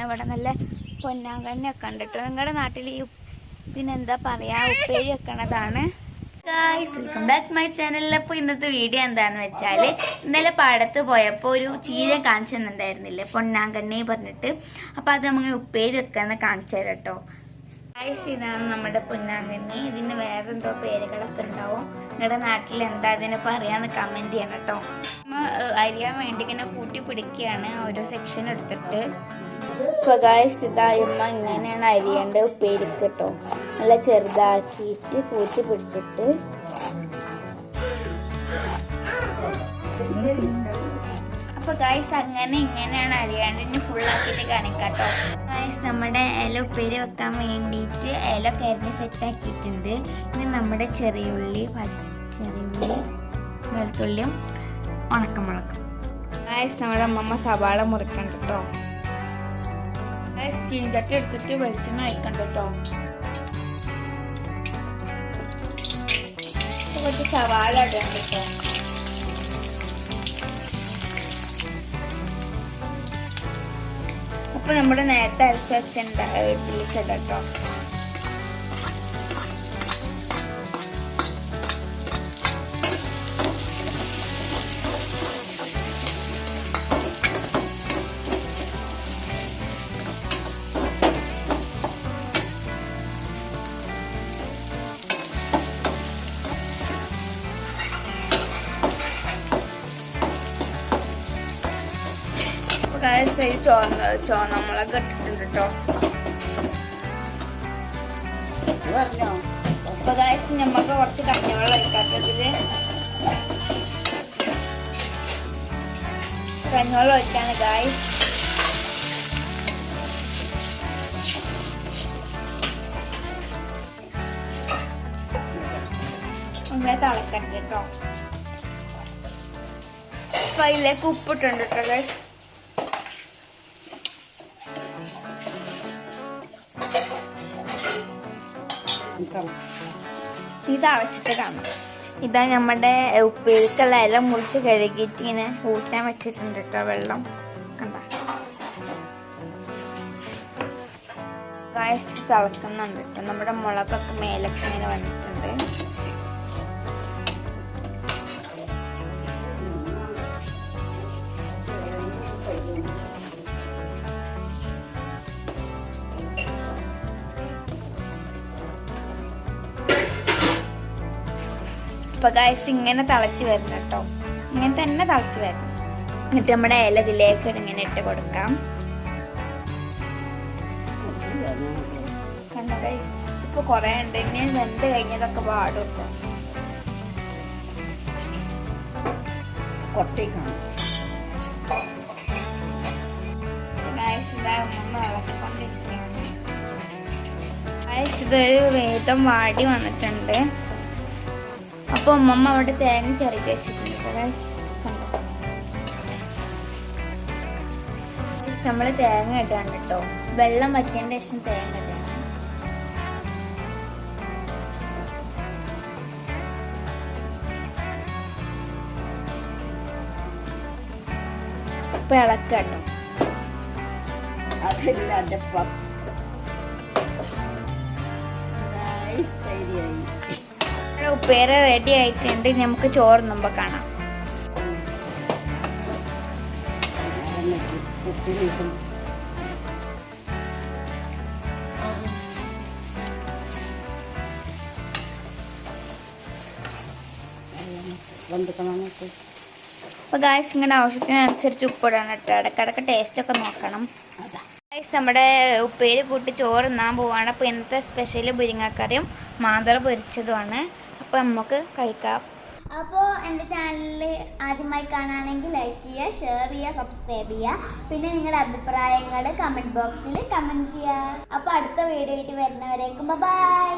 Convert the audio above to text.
ആണ് ഇവിടെ നല്ല പൊന്നാങ്കണ്ണൊക്കെ ഉണ്ട് കേട്ടോ നിങ്ങളുടെ നാട്ടിൽ ഈ പിന്നെന്താ പറയാ? ഉപ്പേരി വെക്കണതാണ്. വെൽക്കം ബാക്ക് മൈ ചാനലിൽ അപ്പോൾ ഇന്നത്തെ വീഡിയോ എന്താന്ന് വെച്ചാൽ ഇന്നലെ പാടത്ത് പോയപ്പോൾ ഒരു ചീര കാണിച്ചു തന്നിട്ടുണ്ടായിരുന്നില്ലേ? പൊന്നാങ്കണ്ണി പറഞ്ഞിട്ട്. അപ്പോൾ അത് നമുക്ക് ഉപ്പേരി വെക്കാന്ന് കാണിച്ചു തരാം കേട്ടോ ഇതാണ് നമ്മുടെ പൊന്നാങ്കണ്ണി. ഇതിന് വേറെ എന്തോ പേരുകളൊക്കെ ഉണ്ടാവും. നിങ്ങളുടെ നാട്ടിൽ എന്താ ഇതിനെ പറയാന്ന് കമന്റ് ചെയ്യണം കേട്ടോ. അരിയാൻ വേണ്ടി ഇങ്ങനെ കൂട്ടി പിടിക്കുകയാണ് ഓരോ സെക്ഷൻ എടുത്തിട്ട്. ഇപ്പൊ ഗായ്സ് ഇങ്ങനെയാണ് അരിയേണ്ടത് ഉപ്പേരിക്ക് കേട്ടോ നല്ല ചെറുതാക്കിയിട്ട് കൂട്ടി പിടിച്ചിട്ട്. അപ്പൊ ഗായ്സ് അങ്ങനെ ഇങ്ങനെയാണ് അരിയാണ്ട് ഇനി ഫുൾ ആക്കിയിട്ട് കാണിക്കാട്ടോ. ഗായ്സ് നമ്മുടെ ഇല ഉപ്പേരി വെക്കാൻ വേണ്ടിയിട്ട് ഇല കരഞ്ഞ് സെറ്റ് ആക്കിയിട്ടുണ്ട്. ഇനി നമ്മുടെ ചെറിയുള്ളി ചെറിയുള്ളി വെളുത്തുള്ളിയും ഉണക്കമുളകും. ഗായ്സ് നമ്മുടെ അമ്മമ്മ സവാള മുറിക്കണ്ട കേട്ടോ ചീഞ്ചട്ടി എടുത്തിട്ട് വെളിച്ചെണ്ണ അയക്കണ്ട കേട്ടോ. കുറച്ച് സവാള ഇടണം കേട്ടോ അപ്പൊ നമ്മുടെ നേരത്തെ അരച്ച് വെച്ചിട്ടുണ്ട് കേട്ടോ സൈസ് ചോന്ന മുളക് ഇട്ടിട്ടുണ്ട് കേട്ടോ അപ്പൊ ഗായസ് ഞമ്മക്ക് കുറച്ച് കഞ്ഞിവെള്ളം ഒഴിക്കാത്തതിൽ കഞ്ഞിവെള്ളം ഒഴിക്കാണ് ഗായ്സ് ഒന്ന് തിളക്കണ്ട കേട്ടോ അപ്പൊ അതിലേക്ക് ഉപ്പിട്ടുണ്ട് കേട്ടോ ഇത് അടച്ചിട്ട് കാണാം ഇതാ നമ്മുടെ ഉപ്പേരിക്കുള്ള ഇല മുറിച്ച് കഴുകിയിട്ട് ഇങ്ങനെ ഊറ്റാൻ വെച്ചിട്ടുണ്ട് കേട്ടോ വെള്ളം. കണ്ട? കായസ് തിളക്കുന്നുണ്ട് കേട്ടോ. നമ്മുടെ മുളകൊക്കെ മേലൊക്കെ ഇങ്ങനെ വന്നിട്ടുണ്ട്. അപ്പൊ ഗായസ് ഇങ്ങനെ തിളച്ച് വരണം കേട്ടോ. ഇങ്ങനെ തന്നെ തിളച്ച് വരണം എന്നിട്ട് നമ്മുടെ ഇല ഇതിലേക്ക് ഇങ്ങനെ ഇട്ട് കൊടുക്കാം. ഗൈസ് ഇപ്പൊ കൊറേ ഉണ്ട്. ഇനി വെന്ത് കഴിഞ്ഞതൊക്കെ പാടും ഇതൊരു വേദം വാടി വന്നിട്ടുണ്ട്. അപ്പൊ അമ്മമ്മ അവിടെ തേങ്ങ ചെറിയ വെച്ചിട്ടുണ്ട്. കണ്ടോ? നമ്മൾ തേങ്ങ ഇട്ടാണ് കേട്ടോ. വെള്ളം വറ്റേണ്ട ശേഷം തേങ്ങ ഇപ്പൊ ഇളക്ക കേട്ടോ ഉപ്പേര റെഡി ആയിട്ടുണ്ട്. നമുക്ക് നമുക്ക് ചോറുന്നുമ്പോ കാണാം. കുട്ടി നിൽക്കും ബന്ധുക്കളാണ് അപ്പൊ ഗായ്സ് ഇങ്ങനെ ആവശ്യത്തിനനുസരിച്ച് ഉപ്പിടണം കേട്ടോ. ഇടക്കിടക്ക് ടേസ്റ്റ് ഒക്കെ നോക്കണം. ഗായ്സ് നമ്മുടെ ഉപ്പേര് കൂട്ടി ചോറ് ഉണ്ണാൻ പോവാണ്. അപ്പോൾ ഇന്നത്തെ സ്പെഷ്യൽ മുരിങ്ങക്കറിയും മാന്തള പൊരിച്ചതുമാണ്. അപ്പോൾ നമുക്ക് കഴിക്കാം. അപ്പോൾ എന്റെ ചാനൽ ആദ്യമായി കാണുകയാണെങ്കിൽ ലൈക്ക് ചെയ്യുക ഷെയർ ചെയ്യുക സബ്സ്ക്രൈബ് ചെയ്യുക. പിന്നെ നിങ്ങളുടെ അഭിപ്രായങ്ങൾ കമന്റ് ബോക്സിൽ കമന്റ് ചെയ്യുക. അപ്പോൾ അടുത്ത വീഡിയോ ആയിട്ട് വരുന്നവരേക്കും ബൈ